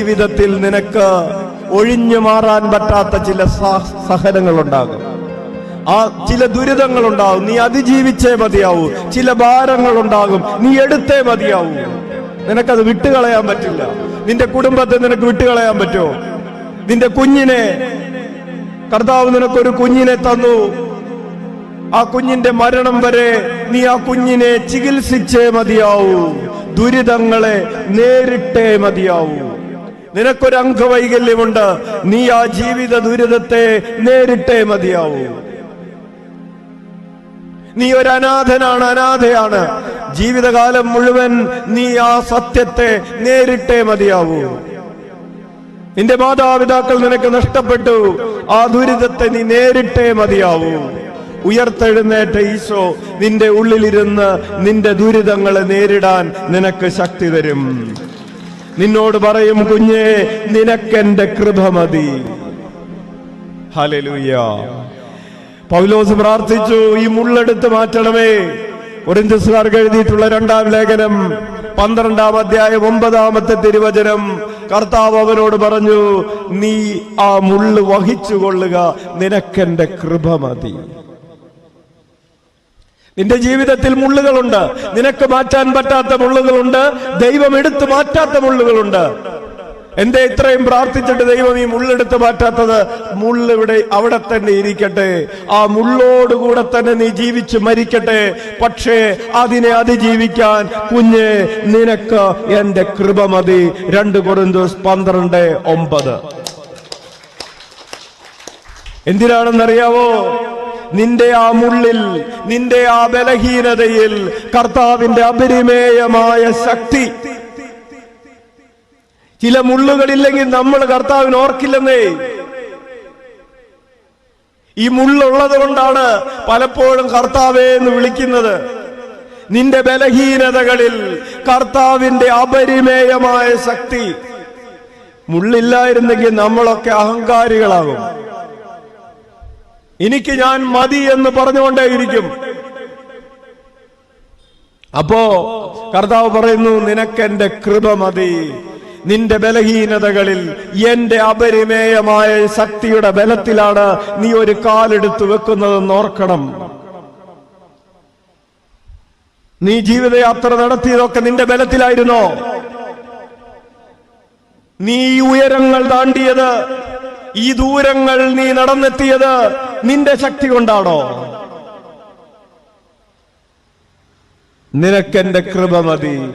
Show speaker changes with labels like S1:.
S1: ജീവിതത്തിൽ നിനക്ക് ഒഴിഞ്ഞു മാറാൻ പറ്റാത്ത ചില സഹനങ്ങൾ ഉണ്ടാകും ആ ചില ദുരിതങ്ങൾ ഉണ്ടാവും നീ അതിജീവിച്ചേ മതിയാവൂ. ചില ഭാരങ്ങൾ ഉണ്ടാകും നീ എടുത്തേ മതിയാവൂ. നിനക്കത് വിട്ടുകളയാൻ പറ്റില്ല. നിന്റെ കുടുംബത്തെ നിനക്ക് വിട്ടുകളയാൻ പറ്റുമോ? നിന്റെ കുഞ്ഞിനെ കർത്താവ് നിനക്കൊരു കുഞ്ഞിനെ തന്നു. ആ കുഞ്ഞിന്റെ മരണം വരെ നീ ആ കുഞ്ഞിനെ ചികിത്സിച്ചേ മതിയാവൂ. ദുരിതങ്ങളെ നേരിട്ടേ മതിയാവൂ. നിനക്കൊരു അംഗവൈകല്യമുണ്ട് നീ ആ ജീവിത ദുരിതത്തെ നേരിട്ടേ മതിയാവൂ. നീ ഒരു അനാഥനാണ് അനാഥയാണ്. ജീവിതകാലം മുഴുവൻ നീ ആ സത്യത്തെ നേരിട്ടേ മതിയാവൂ. നിന്റെ മാതാപിതാക്കൾ നിനക്ക് നഷ്ടപ്പെട്ടു. ആ ദുരിതത്തെ നീ നേരിട്ടേ മതിയാവൂ. ഉയർത്തെഴുന്നേറ്റ ഈശോ നിന്റെ ഉള്ളിലിരുന്ന് നിന്റെ ദുരിതങ്ങളെ നേരിടാൻ നിനക്ക് ശക്തി തരും. നിന്നോട് പറയും കുഞ്ഞേ നിനക്കെന്റെ കൃപ മതി. ഹല്ലേലൂയ പൗലോസ് പ്രാർത്ഥിച്ചു ഈ മുള്ളെടുത്ത് മാറ്റണമേ. ഒരിഞ്ചസുകാർക്ക് എഴുതിയിട്ടുള്ള രണ്ടാം ലേഖനം പന്ത്രണ്ടാം അധ്യായം ഒമ്പതാമത്തെ തിരുവചനം. കർത്താവ് അവനോട് പറഞ്ഞു നീ ആ മുള്ളു വഹിച്ചു കൊള്ളുക നിനക്കെന്റെ കൃപ മതി. നിന്റെ ജീവിതത്തിൽ മുള്ളുകളുണ്ട്. നിനക്ക് മാറ്റാൻ പറ്റാത്ത മുള്ളുകളുണ്ട്. ദൈവം എടുത്തു മാറ്റാത്ത മുള്ളുകളുണ്ട്. എന്തേ ഇത്രയും പ്രാർത്ഥിച്ചിട്ട് ദൈവം ഈ മുള്ളെടുത്ത് മാറ്റാത്തത്? മുള്ള് ഇവിടെ അവിടെ തന്നെ ഇരിക്കട്ടെ. ആ മുള്ളോടുകൂടെ തന്നെ നീ ജീവിച്ച് മരിക്കട്ടെ. പക്ഷേ അതിനെ അതിജീവിക്കാൻ കുഞ്ഞ് നിനക്ക് എന്റെ കൃപ മതി. രണ്ട് കുറിന്തോസ് പന്ത്രണ്ട് ഒമ്പത്. എന്തിനാണെന്നറിയാവോ? നിന്റെ ആ മുള്ളിൽ നിന്റെ ആ ബലഹീനതയിൽ കർത്താവിന്റെ അപരിമേയമായ ശക്തി. ചില മുള്ളുകളില്ലെങ്കിൽ നമ്മൾ കർത്താവിന് ഓർക്കില്ലെന്നേ. ഈ മുള്ളുള്ളത് കൊണ്ടാണ് പലപ്പോഴും കർത്താവേ എന്ന് വിളിക്കുന്നത്. നിന്റെ ബലഹീനതകളിൽ കർത്താവിന്റെ അപരിമേയമായ ശക്തി. മുള്ളില്ലായിരുന്നെങ്കിൽ നമ്മളൊക്കെ അഹങ്കാരികളാകും. എനിക്ക് ഞാൻ മതി എന്ന് പറഞ്ഞുകൊണ്ടേയിരിക്കും. അപ്പോ കർത്താവ് പറയുന്നു നിനക്കെന്റെ കൃപ മതി. നിന്റെ ബലഹീനതകളിൽ എന്റെ അപരിമേയമായ ശക്തിയുടെ ബലത്തിലാണ് നീ ഒരു കാലെടുത്തു വെക്കുന്നതെന്ന് ഓർക്കണം. നീ ജീവിതയാത്ര നടത്തിയതൊക്കെ നിന്റെ ബലത്തിലായിരുന്നോ? നീ ഉയരങ്ങൾ താണ്ടിയത് ഈ ദൂരങ്ങൾ നീ നടന്നെത്തിയത് നിന്റെ ശക്തി കൊണ്ടാണോ? നിനക്കെന്റെ കൃപ മതി.